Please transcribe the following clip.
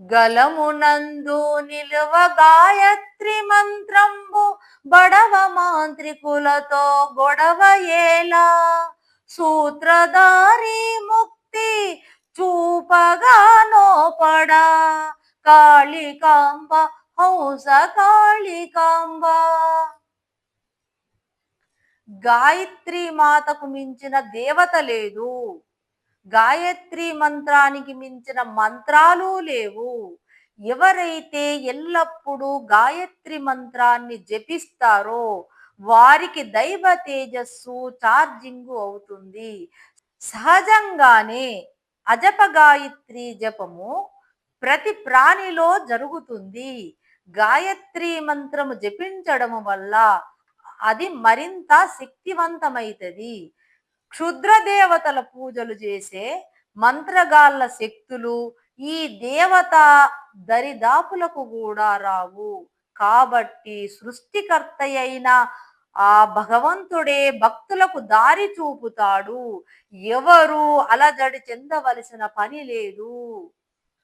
గలమునందు నిలువ గాయత్రి మంత్రంబు బడవ మాంత్రికులతో గొడవ ఏలా. సూత్రధారి ముక్తి చూపగా నోపడా కాళికాంబ హంస కాళికాంబ. గాయత్రి మాతకు మించిన దేవత లేదు. గాయత్రి మంత్రానికి మించిన మంత్రాలు లేవు. ఎవరైతే ఎల్లప్పుడూ గాయత్రి మంత్రాన్ని జపిస్తారో వారికి దైవ తేజస్సు ఛార్జింగ్ అవుతుంది. సహజంగానే అజప గాయత్రి జపము ప్రతి ప్రాణిలో జరుగుతుంది. గాయత్రి మంత్రము జపించడము వల్ల అది మరింత శక్తివంతమైతది క్షుద్ర దేవతల పూజలు చేసే మంత్రగాళ్ళ శక్తులు ఈ దేవత దరిదాపులకు కూడా రావు. కాబట్టి సృష్టికర్త అయిన ఆ భగవంతుడే భక్తులకు దారి చూపుతాడు. ఎవరు అలజడి చెందవలసిన పని లేదు.